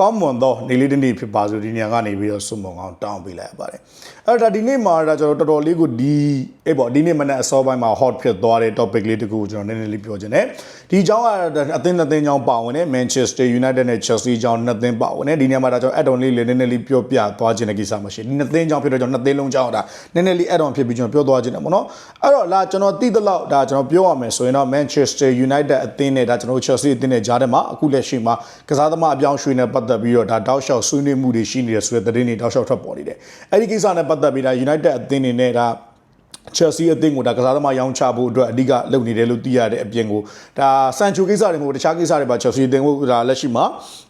ကောင်းမွန်သောနေ့လေးတစ်နေ့ဖြစ်ပါစို့ဒီနေရာကနေပြီးတော့စွန်မုံအောင်တောင်းပေးလိုက်ရပါတယ်အဲ့တော့ဒါဒီနေ့မှာဒါကျွန်တော်တော်တော်လေးကိုဒီအေးပေါ့ဒီနေ့မနေ့အစောပိုင်းမှာ hot ဖြစ်သွားတဲ့ topic လေးတခုကိုကျွန်တော်နည်းနည်းလေးပြောချင်တယ်ဒီအကြောင်းကအသင်းနှစ်သင်းကြောင်းပါဝင်တယ် Manchester United နဲ့ Chelsea ကြောင်းနှစ်သင်းပါဝင်တယ်ဒီနေရာမှာဒါကျွန်တော် add on လေးလေးနည်းနည်းလေးပြောပြသွားခြင်းတဲ့ကိစ္စမရှိဒီနှစ်သင်းကြောင်းဖြစ်တော့ကျွန်တော်နှစ်သင်းလုံးကြောင်းဒါနည်းနည်းလေး add on ဖြစ်ပြီးကျွန်တော်ပြောသွားခြင်းတယ်ပေါ့နော်အဲ့တော့လာကျွန်တော်သိသလောက်ဒါကျွန်တော်ပြောရမယ်ဆိုရင်တော့ Manchester United အသင်းနဲ့ဒါကျွန်တော် Chelsea အသင်းနဲ့ကြားထဲမှာအခုလက်ရှိမှာကစားသမားအပြောင်းရွှေ့နဲ့ပတ်သက်ပြီးတော့ဒါတောက်လျှောက်ဆွေးနွေးမှုတွေရှိနေတယ်ဆိုတဲ့သတင်းတွေတောက်လျှောက်ထွက်ပေါ်နေတယ်အဲ့ဒီကိစ္စနဲ့ပတ်သက်ပြီးဒါ United အသင်းတွေနဲ့ဒါ Chelsea အသင်းကိုဒါကစားသမားရောင်းချဖို့အတွက်အဓိကလုပ်နေတယ်လို့သိရတဲ့အပြင်ကိုဒါဆန်ချိုကိစ္စတွေမဟုတ်တခြားကိစ္စတွေပါ Chelsea အသင်းကိုဒါလက်ရှိမှာ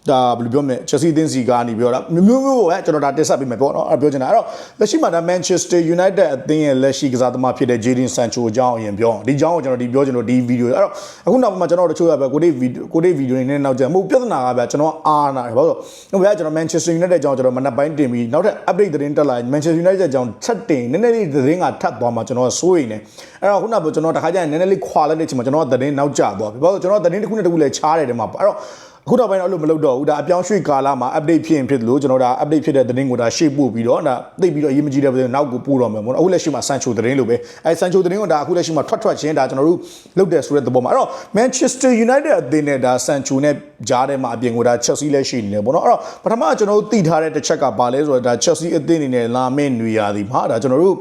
ဒါဘယ်လိုပြောမလဲ Chelsea အသင်းစီကနေပြောတာမျိုးမျိုးမျိုးပဲကျွန်တော်ဒါတင်ဆက်ပေးမယ်ပေါ့နော်အဲ့ပြောချင်တာအဲ့တော့လက်ရှိမှာဒါ Manchester United အသင်းရဲ့လက်ရှိကစားသမားဖြစ်တဲ့ Jadon Sancho အကြောင်းအရင်ပြောဒီအကြောင်းကိုကျွန်တော်ဒီပြောချင်လို့ဒီဗီဒီယိုအဲ့တော့အခုနောက်မှာကျွန်တော်တို့တချို့ရပဲကိုဒေးဗီဒီယိုကိုဒေးဗီဒီယိုနေနဲ့နောက်ကျမဟုတ်ပြဿနာကဗျာကျွန်တော်အားနာတယ်ဘာလို့လဲဟိုဗျာကျွန်တော် Manchester United အကြောင်းကျွန်တော်မနက်ပိုင်းတင်ပြီးနောက်ထပ် update သတင်းတက်လာ Manchester United အကြောင်းထပ်တင်နည်းနည်းလေးသတင်းကထပ်သွားမှာကျွန်တော်စိုးရိမ်နေအဲ့တော့ခုနကကျွန်တော်တခါကျရင်နည်းနည်းလေးခွာလိုက်တဲ့အချိန်မှာကျွန်တော်ကသတင်းနောက်ကျသွားပြီဘာလို့ကျွန်တော်သတင်းတစ်ခုနဲ့တစ်ခုလည်းချားတယ်တဲ့မှာအဲ့တော့အခုတော့ဘယ်တော့အဲ့လိုမလုပ်တော့ဘူးဒါအပြောင်းရွှေ့ကာလမှာ update ဖြစ်ရင်ဖြစ်လို့ကျွန်တော်ဒါ update ဖြစ်တဲ့သတင်းကိုဒါရှေ့ပို့ပြီးတော့ဒါသိပြီးတော့အရေးမကြီးတဲ့သတင်းနောက်ကိုပို့တော့မယ်ပေါ့နော်အခုလက်ရှိမှာ Sancho သတင်းလို့ပဲအဲ Sancho သတင်းကိုဒါအခုလက်ရှိမှာထွက်ထွက်ချင်းဒါကျွန်တော်တို့လုပ်တယ်ဆိုတဲ့သဘောမှာအဲ့တော့ Manchester United အသင်းနဲ့ဒါ Sancho နဲ့ကြားထဲမှာအပြင်ကိုဒါ Chelsea လည်းရှိနေတယ်ပေါ့နော်အဲ့တော့ပထမကျွန်တော်တို့သိထားတဲ့တစ်ချက်ကဘာလဲဆိုတော့ဒါ Chelsea အသင်းအနေနဲ့လာမယ့်နွေရာသီမှာဒါကျွန်တော်တို့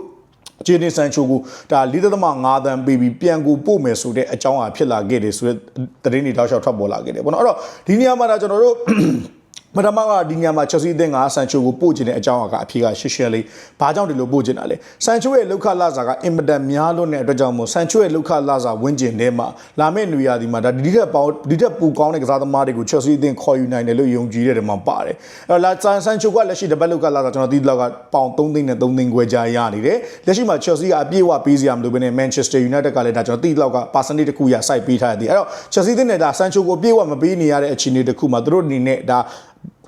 ဂျေနီဆန်ချိုကိုဒါ4.5တန်းပေးပြီးပြန်ကိုပို့မယ်ဆိုတဲ့အကြောင်းအဖြစ်လာခဲ့တယ်ဆိုတဲ့သတင်းတွေတောက်လျှောက်ထွက်ပေါ်လာခဲ့တယ်ပေါ့နော်အဲ့တော့ဒီနေရာမှာဒါကျွန်တော်တို့ ပထမကဒီညမှာချက်စီအသင်းကဆန်ချိုကိုပို့ခြင်းတဲ့အကြောင်းအကအဖြေကရှင်းရှင်းလေးဘာကြောင့်ဒီလိုပို့ခြင်းတာလဲဆန်ချိုရဲ့လောက်ခလာစာကအင်မတန်များလွန်းတဲ့အတွက်ကြောင့်မို့ဆန်ချိုရဲ့လောက်ခလာစာဝင်းကျင်ထဲမှာလာမယ့်နွေရာသီမှာဒါဒီထက်ပေါင်းဒီထက်ပိုကောင်းတဲ့ကစားသမားတွေကိုချက်စီအသင်းခေါ်ယူနိုင်တယ်လို့ယုံကြည်တဲ့နေရာမှာပါတယ်အဲ့တော့လာဆန်ဆန်ချိုကလက်ရှိတပတ်လောက်ခလာစာကျွန်တော်ဒီလောက်ကပေါင်3သိန်းနဲ့3သိန်းခွဲကြားရနေတယ်လက်ရှိမှာချက်စီကအပြည့်အဝပေးစရာမလိုဘဲနဲ့ Manchester United ကလည်းဒါကျွန်တော်ဒီလောက်က percentage တစ်ခုရစိုက်ပေးထားတယ်အဲ့တော့ချက်စီအသင်းနဲ့ဒါဆန်ချိုကိုအပြည့်အဝမပေးနေရတဲ့အခြေအနေတစ်ခုမှာသူတို့အနေနဲ့ဒါ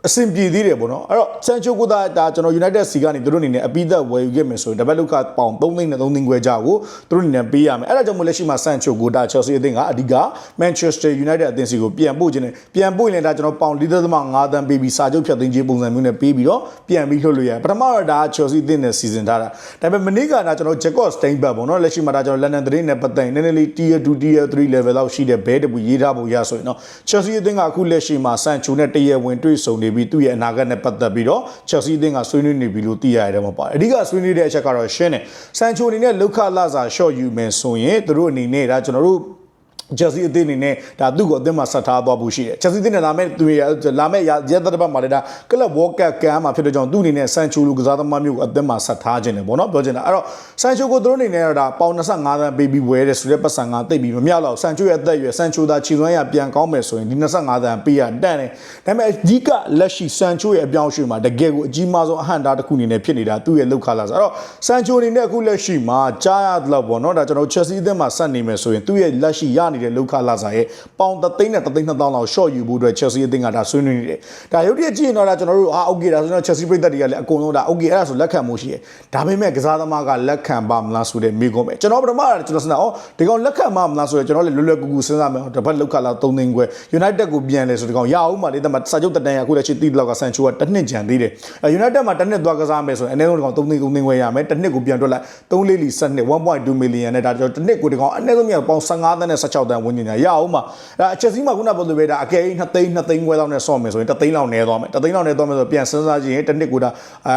အဆင်ပြေသေးတယ်ပေါ့နော်အဲ့တော့ဆန်ချိုကိုဒါဒါကျွန်တော် United စီကနေသူတို့အနေနဲ့အပိသက်ဝယ်ယူခဲ့မယ်ဆိုရင်တပတ်လောက်ကပေါင်3သိန်းနဲ့3သိန်းခွဲကြောက်ကိုသူတို့အနေနဲ့ပေးရမယ်အဲ့ဒါကြောင့်မို့လက်ရှိမှာဆန်ချိုကိုဒါ Chelsea အသင်းကအဓိက Manchester United အသင်းစီကိုပြန်ပို့ခြင်းနဲ့ပြန်ပို့ရင်လည်းဒါကျွန်တော်ပေါင်4.5တန်းပေးပြီးစာချုပ်ဖြတ်သိမ်းခြင်းပုံစံမျိုးနဲ့ပေးပြီးတော့ပြန်ပြီးလွှတ်လို့ရတယ်ပထမတော့ဒါ Chelsea အသင်းနဲ့စီစဉ်ထားတာဒါပေမဲ့မနေ့ကဒါကျွန်တော် Jacob Steinberg ပေါ့နော်လက်ရှိမှာဒါကျွန်တော် London သတင်းနဲ့ပတ်သက်ရင်နည်းနည်းလေး Tier 2 Tier 3 level လောက်ရှိတဲ့ဘဲတပူရေးထားဖို့ရဆိုရင်တော့ Chelsea အသင်းကအခုလက်ရှိမှာဆန်ချိုနဲ့တရဝင်တွေ့ဆုံနေပြီးသူ့ရဲ့အနာဂတ်နဲ့ပတ်သက်ပြီးတော့ Chelsea အသင်းကဆွေးနွေးနေပြီလို့သိရတယ်မှာပါတယ်အဓိကဆွေးနွေးတဲ့အချက်ကတော့ရှင်းတယ်ဆန်ချိုအနေနဲ့လောက်ခလာစာ short ယူမယ်ဆိုရင်သူတို့အနေနဲ့ဒါကျွန်တော်တို့ ဂျက်စီအသင်းအနေနဲ့ဒါသူ့ကိုအသင်းမှာဆက်ထားသွားဖို့ရှိတယ်ဂျက်စီအသင်းနဲ့လာမဲ့သူရလာမဲ့ရက်သက်တစ်ပတ်မှာလည်းဒါကလပ်ဝေါ်ကပ်ကန်မှာဖြစ်တဲ့ကြောင့်သူ့အနေနဲ့ဆန်ချိုလူကစားသမားမျိုးကိုအသင်းမှာဆက်ထားခြင်းတယ်ပေါ့နော်ပြောချင်တာအဲ့တော့ဆန်ချိုကိုသူတို့အနေနဲ့ဒါပေါင်25သန်းပေးပြီးဝယ်တယ်ဆိုတဲ့ပတ်စံကတိတ်ပြီးမမြောက်တော့ဆန်ချိုရဲ့အသက်အရွယ်ဆန်ချိုသာခြေစွမ်းရပြန်ကောင်းမယ်ဆိုရင်ဒီ25သန်းပေးရတန့်တယ်ဒါပေမဲ့အကြီးကလက်ရှိဆန်ချိုရဲ့အပြောင်းအရွှေ့မှာတကယ်ကိုအကြီးမားဆုံးအဟန့်တားတစ်ခုအနေနဲ့ဖြစ်နေတာသူ့ရဲ့လောက်ခလာဆိုအဲ့တော့ဆန်ချိုအနေနဲ့အခုလက်ရှိမှာကြားရတော့ပေါ့နော်ဒါကျွန်တော်ချက်စီအသင်းမှာဆက်နေမယ်ဆိုရင်သူ့ရဲ့လက်ရှိရနေတဲ့လောက်ခလာစာရဲ့ပေါင်3သိန်းနဲ့3သိန်း2000လောက် short ယူဖို့အတွက် Chelsea အသင်းကဒါဆွေးနွေးနေတယ်။ဒါရုပ်တရက်ကြည့်ရင်တော့ဒါကျွန်တော်တို့အာ okay ဒါဆိုတော့ Chelsea ပြည်သက်တွေကလည်းအကုန်လုံးဒါ okay အဲ့ဒါဆိုလက်ခံမှုရှိတယ်။ဒါပေမဲ့ကစားသမားကလက်ခံပါမလားဆိုတဲ့မိကုန်းပဲ။ကျွန်တော်ပထမကကျွန်တော်စဉ်းစားဩဒီကောင်လက်ခံပါမလားဆိုတော့ကျွန်တော်လည်းလွယ်လွယ်ကူကူစဉ်းစားမယ်။တပတ်လောက်ခလာ3သိန်းခွဲ United ကိုပြန်လဲဆိုဒီကောင်ရအောင်ပါလေတမစာချုပ်တတန်ရအခုလည်းရှိတီးလောက်ကဆန်ချိုကတစ်နှစ်ကြံသေးတယ်။ United မှာတစ်နှစ်သွားကစားမယ်ဆိုရင်အနည်းဆုံးဒီကောင်3သိန်း3သိန်းခွဲရမယ်။တစ်နှစ်ကိုပြန်တွက်လိုက်3လေးလီစနစ်1.2 million နဲ့ဒါကျွန်တော်တစ်နှစ်ကိုဒီကောင်အနည်းဆုံးမြောက်ပေါင်15သန်းနဲ့16သန်းဝန်းကျင်ညာရအောင်ပါ။ဒါချက်စီးမှာခုနပြောလို့ပဲဒါအကယ်2သိန်း2သိန်းခွဲလောက်နဲ့ဆော့မယ်ဆိုရင်3သိန်းလောက်နေသွားမယ်3သိန်းလောက်နေသွားမယ်ဆိုပြန်စဉ်းစားကြည့်ရင်တစ်နှစ်ကိုဒါအဲ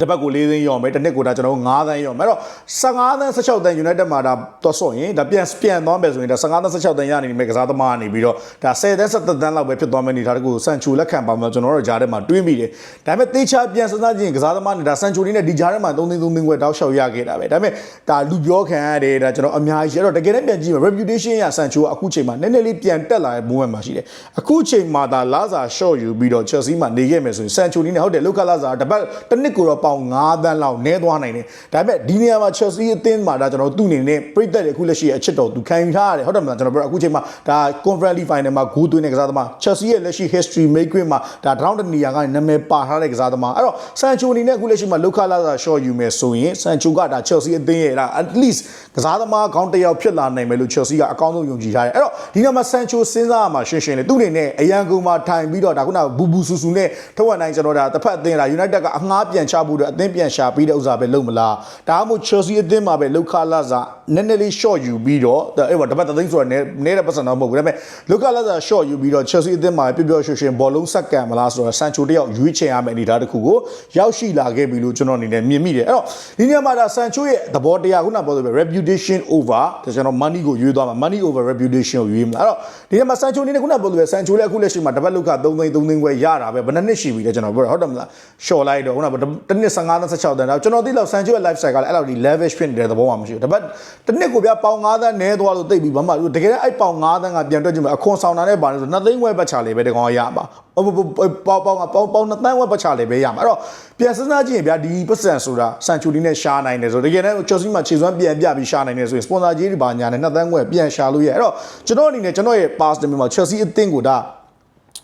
တစ်ပတ်ကို၄သိန်းရောမယ်တစ်နှစ်ကိုဒါကျွန်တော်တို့9သန်းရောမယ်အဲ့တော့15သန်း16သန်း United မှာဒါတော့ဆော့ရင်ဒါပြန်ပြန်သွားမယ်ဆိုရင်ဒါ15သန်း16သန်းရနေမယ်ကစားသမားကနေပြီးတော့ဒါ10သန်း17သန်းလောက်ပဲဖြစ်သွားမယ်အနေထားတကူစန်ချူလက်ခံပါမယ်ကျွန်တော်တို့ဂျားထဲမှာတွေးမိတယ်ဒါပေမဲ့တေချာပြန်စဉ်းစားကြည့်ရင်ကစားသမားနဲ့ဒါစန်ချူလေးနဲ့ဒီဂျားထဲမှာ3သိန်း3သိန်းခွဲတောက်လျှောက်ရခဲ့တာပဲဒါပေမဲ့ဒါလူပြောခံရတယ်ဒါကျွန်တော်အများကြီးအဲ့တော့တကယ်တမ်းပြန်ကြည့်မယ် reputation ရစန်ချူကအခုချိန်မှာနည်းနည်းလေးပြန်တက်လာတဲ့ moment မှာရှိတယ်အခုချိန်မှာဒါလာစာ short ယူပြီးတော့ Chelsea မှာနေခဲ့မယ်ဆိုရင်စန်ချူလေးနဲ့ဟုတ်တယ်လောက်ခလာစာတပတ်တစ်နှစ်ကိုတော့ပေါင်9သန်းလောက်နည်းသွားနိုင်တယ်ဒါပေမဲ့ဒီနေရာမှာ Chelsea အသင်းမှာဒါကျွန်တော်သူ့အနေနဲ့ပြိသက်တဲ့အခုလက်ရှိအချစ်တော်သူခံယူထားရတယ်ဟုတ်တယ်မလားကျွန်တော်ပြောအခုချိန်မှာဒါ Conference League Final မှာဂိုးသွင်းတဲ့ကစားသမား Chelsea ရဲ့လက်ရှိ history make win မှာဒါ round တနေရာကနေနာမည်ပါထားတဲ့ကစားသမားအဲ့တော့ Sancho အနေနဲ့အခုလက်ရှိမှာလောက်ခလာစာ short ယူမယ်ဆိုရင် Sancho ကဒါ Chelsea အသင်းရဲ့ဒါ at least ကစားသမားခေါင်းတစ်ယောက်ဖြစ်လာနိုင်မယ်လို့ Chelsea ကအကောင်းဆုံးယုံကြည်ထားတယ်အဲ့တော့ဒီနေ့မှာ Sancho စဉ်းစားရမှာရှင်းရှင်းလေးသူ့အနေနဲ့အရန်ကုန်မှာထိုင်ပြီးတော့ဒါခုနကဘူဘူဆူဆူနဲ့ထုတ်ဝက်နိုင်ကျွန်တော်ဒါတစ်ဖက်အသင်းဒါ United ကအငှားပြန်ချဖို့အတွက်အသင်းပြန်ရှာပြီးတဲ့ဥစ္စာပဲလုပ်မလားဒါမှမဟုတ် Chelsea အသင်းမှာပဲလောက်ခလာစာနည်းနည်းလေး short ယူပြီးတော့အဲ့ဘာတစ်ဖက်တစ်သိန်းဆိုတော့နည်းနည်းတဲ့ပတ်စံတော့မဟုတ်ဘူးဒါပေမဲ့လောက်ခလာစာ short ယူပြီးတော့ Chelsea အသင်းမှာပျော်ပျော်ရွှင်ရွှင်ဘောလုံးဆက်ကန်မလားဆိုတော့ Sancho တယောက်ရွေးချယ်ရမယ့်အနေအထားတစ်ခုကိုရောက်ရှိလာခဲ့ပြီလို့ကျွန်တော်အနေနဲ့မြင်မိတယ်အဲ့တော့ဒီနေရာမှာဒါ Sancho ရဲ့သဘောတရားခုနပြောသလိုပဲ reputation over ဒါကျွန်တော် money ကိုရွေးသွားမှာ money over reputation ကိုရွေးမှာအဲ့တော့ဒီနေရာမှာ Sancho အနေနဲ့ခုနပြောသလိုပဲ Sancho လည်းအခုလက်ရှိမှာတပတ်လောက်က3သိန်း3သိန်းခွဲရတာပဲဘယ်နှစ်နှစ်ရှိပြီလဲကျွန်တော်ပြောတာဟုတ်တယ်မလား short လိုက်တော့ခုနကတစ်နှစ်15သန်း16သန်းတော့ကျွန်တော်သိလောက် Sancho ရဲ့ life cycle ကလည်းအဲ့လောက်ဒီ lavish ဖြစ်နေတဲ့သဘောမှမရှိဘူးတပတ်တစ်နှစ်ကိုပြပေါင်9သန်းနဲသွားလို့သိပြီဘာမှတကယ်အဲ့ပေါင်9သန်းကပြန်တွက်ကြည့်မှာအခွန်ဆောင်တာနဲ့ပါနေဆို2သိန်းခွဲပတ်ချလေပဲတကောင်ရပါပေါင်ပေါင်ပေါင်ပေါင်2သန်းခွဲပတ်ချလေပဲရမှာအဲ့တော့ပြန်စဉ်းစားကြည့်ရင်ဗျာဒီပတ်စံဆိုတာ Sancho ဒီနဲ့ရှားနိုင်တယ်ဆိုတကယ်တမ်း Chelsea မှာခြေစွမ်းပြန်ပြပြီးရှားနိုင်တယ်ဆိုရင် sponsor ကြီးတွေပါညာနဲ့2သန်းခွဲပြန်ရှာလို့ရအဲ့တော့ကျွန်တော်အနေနဲ့ကျွန်တော်ရဲ့ pass တွေမှာ Chelsea အသင်းကိုဒါ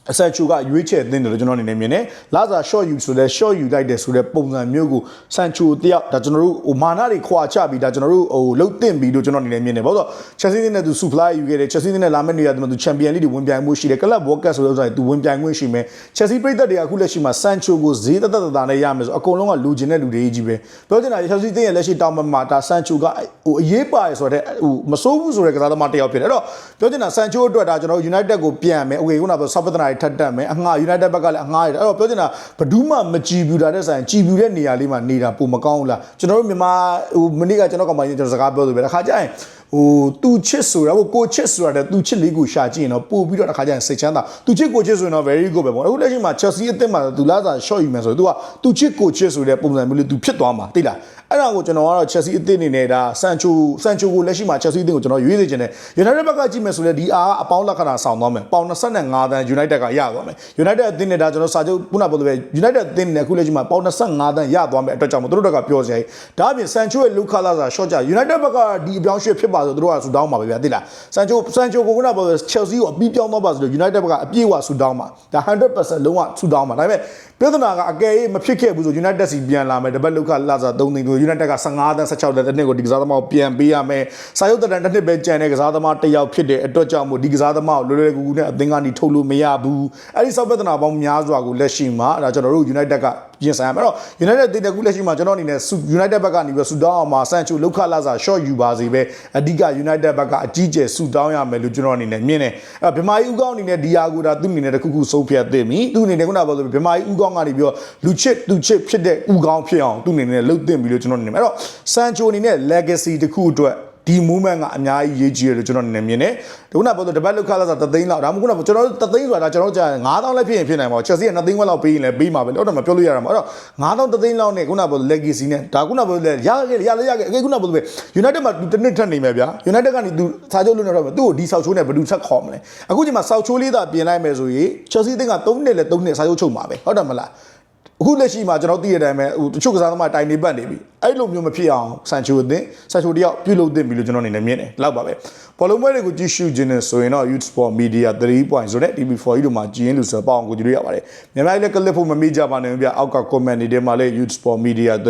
အဆက်ချူကရွေးချယ်တင်တယ်လို့ကျွန်တော်အနေနဲ့မြင်တယ်။လာစာ short you ဆိုတဲ့ short you လိုက်တယ်ဆိုတဲ့ပုံစံမျိုးကိုဆန်ချူတယောက်ဒါကျွန်တော်တို့ဟိုမာနာတွေခွာချပြီးဒါကျွန်တော်တို့ဟိုလှုပ်တင်ပြီးလို့ကျွန်တော်အနေနဲ့မြင်တယ်။ဘာလို့ဆို Chelsea နဲ့သူ supply ယူခဲ့တယ် Chelsea နဲ့လာမယ့်နေရာသူ Champion League တွေဝင်ပြိုင်မှုရှိတယ်။ Club World Cup ဆိုတဲ့ဥစ္စာတွေသူဝင်ပြိုင်ခွင့်ရှိမယ်။ Chelsea ပြည်သက်တွေကအခုလက်ရှိမှာ Sancho ကိုဈေးသက်သက်သာနဲ့ရမယ်ဆိုအကုန်လုံးကလူကျင်တဲ့လူတွေကြီးပဲ။ပြောချင်တာ Chelsea တင်းရဲ့လက်ရှိတောင်ပမာဒါ Sancho ကဟိုအရေးပါတယ်ဆိုတော့ဟိုမစိုးဘူးဆိုတဲ့ကစားသမားတယောက်ဖြစ်တယ်။အဲ့တော့ပြောချင်တာ Sancho အတွက်ဒါကျွန်တော် United ကိုပြန်မယ်။ Okay ခုနကဆော့ပတနာတွေထပ်တက်မယ်။အငှား United ဘက်ကလည်းအငှားရတယ်အဲ့တော့ပြောချင်တာဘဒူးမှမကြည်ပြူတာတဲ့ဆိုင်ကြည်ပြူတဲ့နေရာလေးမှာနေတာပုံမကောင်းဘူးလားကျွန်တော်တို့မြန်မာဟိုမနေ့ကကျွန်တော်ကမှကျွန်တော်စကားပြောလို့ပဲတစ်ခါကျရင် ဟိုသူချစ်ဆိုတာဟိုကိုချစ်ဆိုတာတဲ့သူချစ်လေးကိုရှာကြည့်ရင်တော့ပို့ပြီးတော့တစ်ခါကျရင်စိတ်ချမ်းသာသူချစ်ကိုချစ်ဆိုရင်တော့ very good ပဲပေါ့အခုလက်ရှိမှာ Chelsea အသင်းမှာသူလာစာ short ယူမယ်ဆိုတော့ तू ကသူချစ်ကိုချစ်ဆိုတဲ့ပုံစံမျိုးလေး तू ဖြစ်သွားမှာသိလားအဲ့ဒါကိုကျွန်တော်ကတော့ Chelsea အသင်းအနေနဲ့ဒါ Sancho Sancho ကိုလက်ရှိမှာ Chelsea အသင်းကိုကျွန်တော်ရွေးစေချင်တယ် United ဘက်ကကြည့်မယ်ဆိုလဲဒီအားအပေါင်းလက္ခဏာဆောင်သွားမယ်ပေါင်25တန်း United ကရသွားမယ် United အသင်းနဲ့ဒါကျွန်တော်စာချုပ်ခုနပြောသလိုပဲ United အသင်းနဲ့အခုလက်ရှိမှာပေါင်25တန်းရသွားမယ်အတွက်ကြောင့်မို့သူတို့တို့ကပြောစရာဒါအပြင် Sancho ရဲ့ Luka Laza short ကြ United ဘက်ကဒီအပြောင်းရွှေ့ဖြစ်ပါဆိုသူတို့ကဆူတောင်းပါပဲဗျာသိလား Sancho Sancho ကိုခုနပြော Chelsea ကိုအပြီးပြောင်းသွားပါဆိုလို့ United ဘက်ကအပြည့်အဝဆူတောင်းပါဒါ100%လုံးဝဆူတောင်းပါဒါပေမဲ့ ပြဿနာကအကယ်၍မဖြစ်ခဲ့ဘူးဆို United စီပြန်လာမယ်တပတ် Luka Laza 3သိန်းတို့ United က15တန်း16တန်းတစ်နှစ်ကိုဒီကစားသမားကိုပြန်ပေးရမယ်စာရုပ်တန်းတစ်နှစ်ပဲကြံတဲ့ကစားသမားတစ်ယောက်ဖြစ်တဲ့အတွက်ကြောင့်မို့ဒီကစားသမားကိုလွယ်လွယ်ကူကူနဲ့အသင်းကနေထုတ်လို့မရဘူးအဲ့ဒီဆောက်ပြဿနာပေါင်းများစွာကိုလက်ရှိမှာဒါကျွန်တော်တို့ United ကပြင်ဆိုင်ရမယ်အဲ့တော့ United တည်တဲ့ခုလက်ရှိမှာကျွန်တော်အနေနဲ့ United ဘက်ကနေပြီးဆူတောင်းအောင်မှာ Sancho လောက်ခလာစာ short ယူပါစေပဲအဓိက United ဘက်ကအကြီးကျယ်ဆူတောင်းရမယ်လို့ကျွန်တော်အနေနဲ့မြင်တယ်အဲ့ဗမာကြီးဦးကောင်းအနေနဲ့ဒီယာကိုဒါသူ့အနေနဲ့တခုခုဆုံးဖြတ်သင့်ပြီသူ့အနေနဲ့ခုနကပြောသလိုဗမာကြီးဦးကောင်းကနေပြီးတော့လူချစ်သူချစ်ဖြစ်တဲ့ဦးကောင်းဖြစ်အောင်သူ့အနေနဲ့လှုပ်သင့်ပြီလို့ကျွန်တော်အနေနဲ့အဲ့တော့ Sancho အနေနဲ့ legacy တခုအတွက် ဒီ movement ကအများကြီးရေးကြီးတယ်လို့ကျွန်တော်အနေနဲ့မြင်တယ်။ခုနကပြောတဲ့တပတ်လောက်ခလာဆိုတသိန်းလောက်ဒါမှမဟုတ်ခုနကကျွန်တော်တို့တသိန်းဆိုတာကျွန်တော်တို့ကြာ9000လည်းဖြစ်ရင်ဖြစ်နိုင်ပါဘူး။ Chelsea က2သိန်းခွဲလောက်ပေးရင်လည်းပေးမှာပဲ။တော့တော့မပြောလို့ရတာမဟုတ်တော့9000တသိန်းလောက်နဲ့ခုနကပြော legacy နဲ့ဒါခုနကပြောလေရခဲ့ရလေရခဲ့အခုခုနကပြောပဲ United မှာတစ်နှစ်ထက်နေမယ်ဗျာ။ United ကနေသူစာချုပ်လွတ်နေတော့သူ့ကိုဒီဆောက်ချိုးနဲ့ဘယ်သူဆက်ခေါ်မလဲ။အခုချိန်မှာဆောက်ချိုးလေးသာပြင်လိုက်မယ်ဆိုရင် Chelsea အသင်းက3နှစ်လဲ3နှစ်စာချုပ်ချုပ်မှာပဲ။ဟုတ်တယ်မလား။ အခုလက်ရှိမှာကျွန်တော်သိတဲ့အတိုင်းပဲဟိုတချို့ကစားသမားတိုင်နေပတ်နေပြီအဲ့လိုမျိုးမဖြစ်အောင်ဆန်ချိုအသင်းဆန်ချိုတယောက်ပြုလုပ်သင့်ပြီလို့ကျွန်တော်အနေနဲ့မြင်တယ်လောက်ပါပဲ ဘောလုံးပွဲတွေကိုကြည့်ရှုခြင်းနဲ့ဆိုရင်တော့ Youth Sport Media 3ဆိုတဲ့ TV4 ကြီးတို့မှာကြည်ရင်လို့ဆိုပေါ့အောင်ကိုကြည့်လို့ရပါတယ်မြန်မာပြည်လည်းကလစ်ဖို့မမေ့ကြပါနဲ့ဗျအောက်က comment တွေထဲမှာလည်း Youth Sport Media 3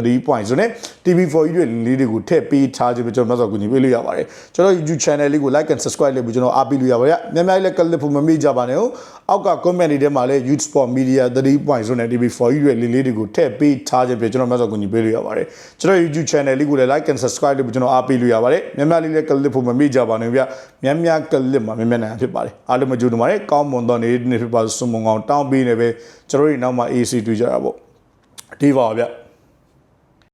ဆိုတဲ့ TV4 ကြီးတွေလေးတွေကိုထည့်ပေးထားခြင်းပဲကျွန်တော်မှဆိုကိုကြည့်ပေးလို့ရပါတယ်ကျွန်တော် YouTube channel လေးကို like and subscribe လုပ်ပြီးကျွန်တော်အားပေးလို့ရပါတယ်မြန်မာပြည်လည်းကလစ်ဖို့မမေ့ကြပါနဲ့အောက်က comment တွေထဲမှာလည်း Youth Sport Media 3ဆိုတဲ့ TV4 ကြီးတွေလေးလေးတွေကိုထည့်ပေးထားခြင်းပဲကျွန်တော်မှဆိုကိုကြည့်ပေးလို့ရပါတယ်ကျွန်တော် YouTube channel လေးကိုလည်း like and subscribe လုပ်ပြီးကျွန်တော်အားပေးလို့ရပါတယ်မြန်မာပြည်လည်းကလစ်ဖို့မမေ့ကြပါနဲ့ဗျမြန်မြန်ကလစ်မှာမြန်မြန်နိုင်ဖြစ်ပါတယ်အားလုံးမကြိုးတူပါတယ်ကောင်းမွန်သောနေ့နေ့ဖြစ်ပါစွန်မွန်အောင်တောင်းပေးနေပဲကျွန်တော်တို့နောက်မှာ AC တွေ့ကြတာပေါ့ဒီပါဗျ